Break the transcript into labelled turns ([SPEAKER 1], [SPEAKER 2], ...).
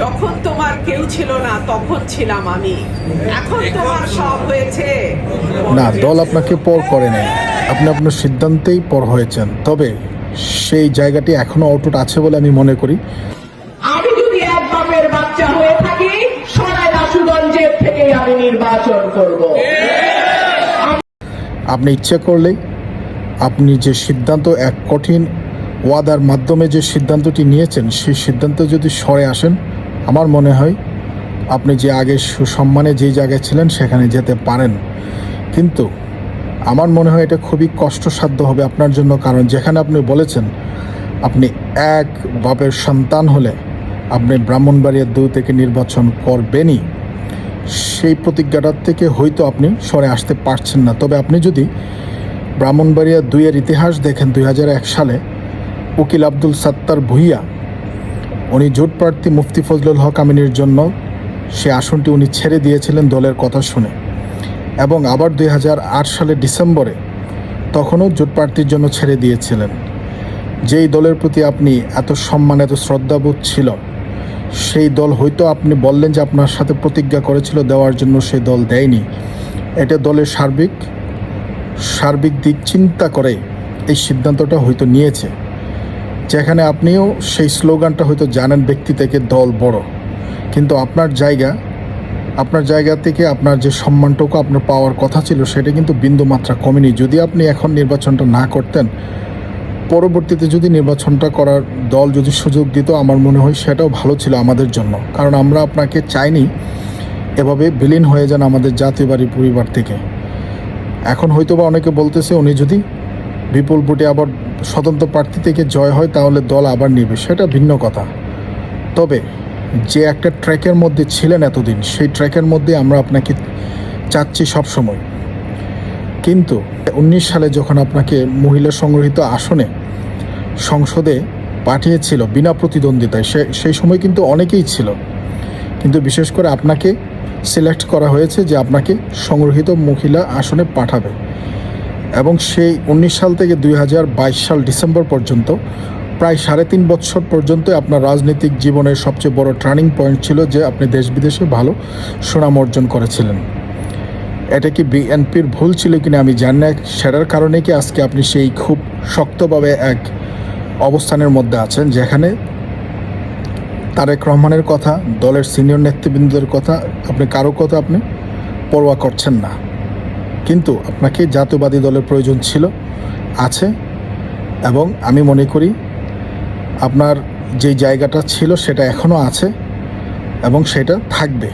[SPEAKER 1] যখন তোমার কেউ ছিল না তখন ছিলাম আমি। এখন তোমার সব হয়েছে।
[SPEAKER 2] না দল আপনাকে পর করে নাই। আপনি আপনার সিদ্ধান্তেই পর হয়েছেন। তবে সেই জায়গাটি এখনও অটুট আছে বলে আমি মনে করি।
[SPEAKER 3] আমি যদি এক বাপের বাচ্চা হয়ে থাকি সরাই রাসুগঞ্জের থেকেই আমি নির্বাচন করব।
[SPEAKER 2] আপনি ইচ্ছে করলেই আপনি যে সিদ্ধান্ত এক কঠিন ওয়াদার মাধ্যমে যে সিদ্ধান্তটি নিয়েছেন, সেই সিদ্ধান্ত যদি সরে আসেন, আমার মনে হয় আপনি যে আগে সুসম্মানে যেই জায়গায় ছিলেন, সেখানে যেতে পারেন। কিন্তু আমার মনে হয় এটা খুবই কষ্টসাধ্য হবে আপনার জন্য, কারণ যেখানে আপনি বলেছেন, আপনি এক বাপের সন্তান হলে আপনি ব্রাহ্মণবাড়িয়ার দু থেকে নির্বাচন করবেনই। সেই প্রতিজ্ঞাটার থেকে হয়তো আপনি সরে আসতে পারছেন না। তবে আপনি যদি ব্রাহ্মণবাড়িয়া দুইয়ের ইতিহাস দেখেন, দুই হাজার এক সালে উকিল আব্দুল সাত্তার ভুইয়া। উনি জোট প্রার্থী মুফতি ফজলুল হক আমিনের জন্য সে আসনটি উনি ছেড়ে দিয়েছিলেন দলের কথা শুনে। এবং আবার দুই সালের ডিসেম্বরে তখনও জোট প্রার্থীর জন্য ছেড়ে দিয়েছিলেন। যেই দলের প্রতি আপনি এত সম্মান, এত শ্রদ্ধাবোধ ছিল, সেই দল হয়তো আপনি বললেন যে আপনার সাথে প্রতিজ্ঞা করেছিল, দেওয়ার জন্য সেই দল দেয়নি। এটা দলের সার্বিক সার্বিক দিক চিন্তা করে এই সিদ্ধান্তটা হয়তো নিয়েছে। যেখানে আপনিও সেই স্লোগানটা হয়তো জানেন, ব্যক্তি থেকে দল বড়। কিন্তু আপনার জায়গা আপনার জায়গা থেকে আপনার যে সম্মানটুকু, আপনার পাওয়ার কথা ছিল, সেটা কিন্তু বিন্দু মাত্রা কমেনি। যদি আপনি এখন নির্বাচনটা না করতেন, পরবর্তীতে যদি নির্বাচনটা করার দল যদি সুযোগ দিত, আমার মনে হয় সেটাও ভালো ছিল আমাদের জন্য। কারণ আমরা আপনাকে চাইনি এভাবে বিলীন হয়ে যান আমাদের জাতীয় বাড়ি পরিবার থেকে। এখন হয়তো বা অনেকে বলতেছে, উনি যদি বিপুল ভোটে আবার স্বতন্ত্র প্রার্থী থেকে জয় হয়, তাহলে দল আবার নেবে। সেটা ভিন্ন কথা। তবে যে একটা ট্র্যাকের মধ্যে ছিলেন এতদিন, সেই ট্র্যাকের মধ্যে আমরা আপনাকে চাচ্ছি সবসময়। কিন্তু উনিশ সালে যখন আপনাকে মহিলা সংগ্রহীত আসনে সংসদে পাঠিয়েছিল বিনা প্রতিদ্বন্দ্বিতায়, সে সেই সময় কিন্তু অনেকেই ছিল। কিন্তু বিশেষ করে আপনাকে সিলেক্ট করা হয়েছে যে আপনাকে সংগ্রহীত মহিলা আসনে পাঠাবে। এবং সেই উনিশ সাল থেকে দুই হাজার বাইশ সাল ডিসেম্বর পর্যন্ত, প্রায় সাড়ে তিন বছর পর্যন্ত আপনার রাজনৈতিক জীবনের সবচেয়ে বড় টার্নিং পয়েন্ট ছিল যে আপনি দেশ বিদেশে ভালো সুনাম অর্জন করেছিলেন। এটা কি বিএনপির ভুল ছিল কিনা আমি জানি না, সেটার কারণে কি আজকে আপনি সেই খুব শক্তভাবে এক অবস্থানের মধ্যে আছেন যেখানে তারেক রহমানের কথা, দলের সিনিয়র নেতৃবৃন্দদের কথা, আপনি কারও কথা আপনি পরোয়া করছেন না। কিন্তু আপনাকে জাতীয়বাদী দলের প্রয়োজন ছিল, আছে, এবং আমি মনে করি আপনার যে জায়গাটা ছিল সেটা এখনও আছে, এবং সেটা থাকবে।